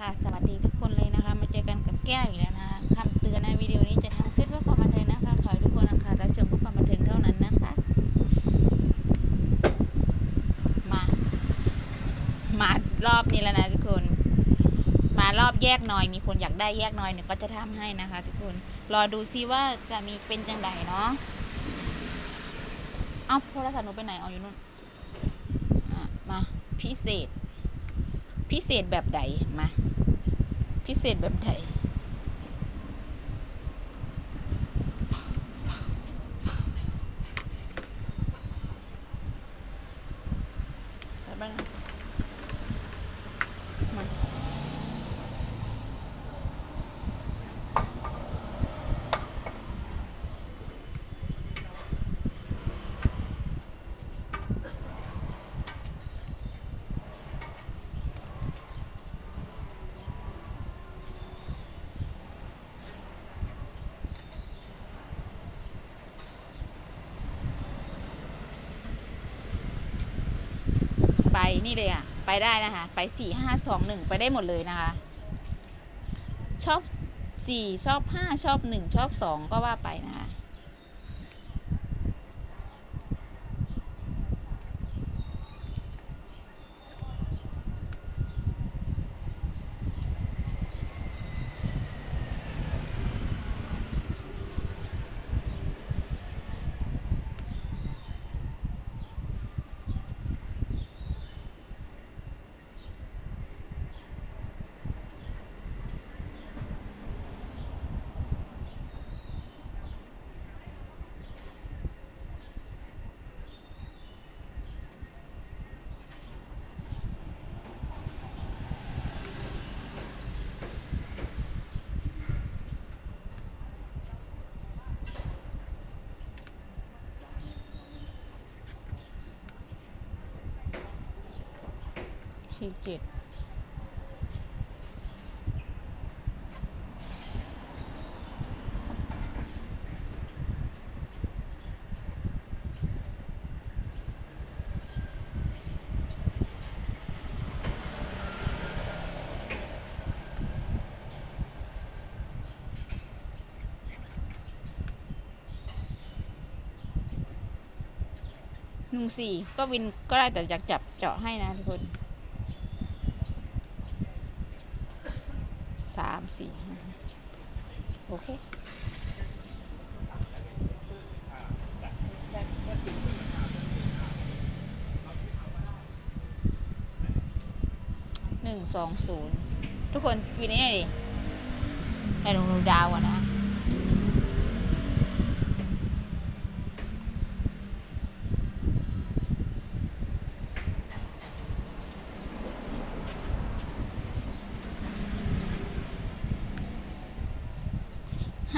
ค่ะ สวัสดีทุกคนเลยนะคะ มาเจอกันกับแก้วอีกแล้วนะคะคำเตือนในวิดีโอนี้จะทำขึ้นเพื่อความบันเทิงนะคะขอให้ทุกคนนะคะรับชมเพื่อความบันเทิงเท่านั้นนะคะ มามารอบนี้แล้วนะทุกคน มารอบแยกหน่อย มีคนอยากได้แยกหน่อยเนี่ยก็จะทำให้นะคะ ทุกคนรอดูซิว่าจะมีเป็นจังไดเนาะเอาโทรศัพท์หนูไปไหนเอาอยู่นู่นอะมาพิเศษ พิเศษแบบใดมาพิเศษแบบใดไปบ้างนะมาไป นี่เลยอะ ไปได้นะคะ ไปสี่ห้าสองหนึ่งไปได้หมดเลยนะคะ ชอบสี่ชอบห้าชอบหนึ่งชอบสองก็ว่าไปนะคะ สี่เจ็ดหนึ่งสี่ก็วินก็ได้แต่อยากจับเจาะให้นะทุกคน สามสี่ห้าโอเคหนึ่งสองศูนย์ทุกคนวีนี้ดิให้ลงดูดาวก่อนนะ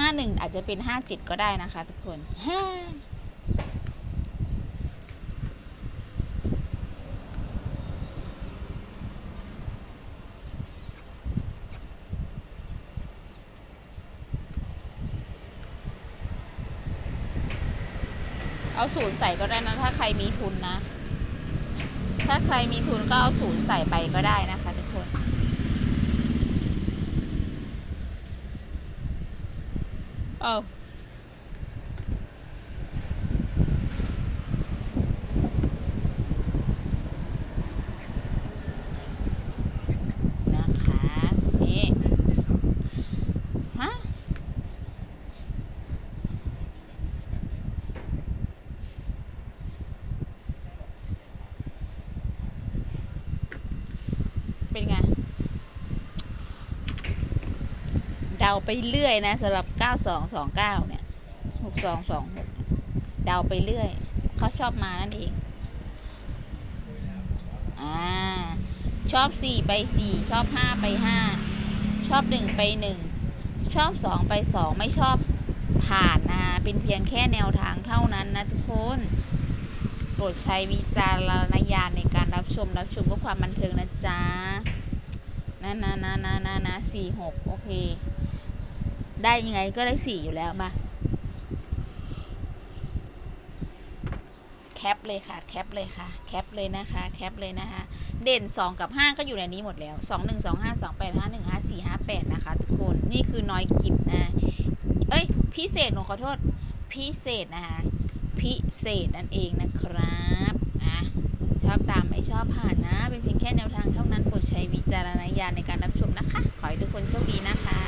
ห้าหนึ่งอาจจะเป็นห้าจิตก็ได้นะคะทุกคนห้าเอาศูนย์ใส่ก็ได้นะ ถ้าใครมีทุนนะ ถ้าใครมีทุนก็เอาศูนย์ใส่ไปก็ได้นะคะทุกคน เอานะคะนี่ฮะเป็นไง เดา ไปเรื่อยนะสำหรับ 9229 เนี่ย 6226 เดาไปเรื่อย เขาชอบมานั่นเอง อ่า ชอบ 4 ไป 4 ชอบ 5 ไป 5 ชอบ 1 ไป 1 ชอบ 2 ไป 2 ไม่ชอบผ่านนะ เป็นเพียงแค่แนวทางเท่านั้นนะทุกคนโปรดใช้วิจารณญาณในการรับชมรับชมเพื่อความบันเทิงนะจ๊ะนะนะนะนะนะนะสี่หกโอเค ได้ยังไงก็ได้สี่อยู่แล้วมา แคปเลยค่ะ แคปเลยค่ะ แคปเลยนะคะ แคปเลยนะคะ เด่น 2 กับ 5 ก็อยู่ในนี้หมดแล้ว 2 1 2 5 2 8 5 1 5 4 5 8 นะคะ ทุกคนนี่คือน้อยกิจนะ เอ้ย พิเศษหนูขอโทษ พิเศษนะคะ พิเศษนั่นเองนะครับนะชอบตามไม่ชอบผ่านนะ เป็นเพียงแค่แนวทางเท่านั้นโปรดใช้วิจารณญาณในการรับชมนะคะ ขอให้ทุกคนโชคดีนะคะ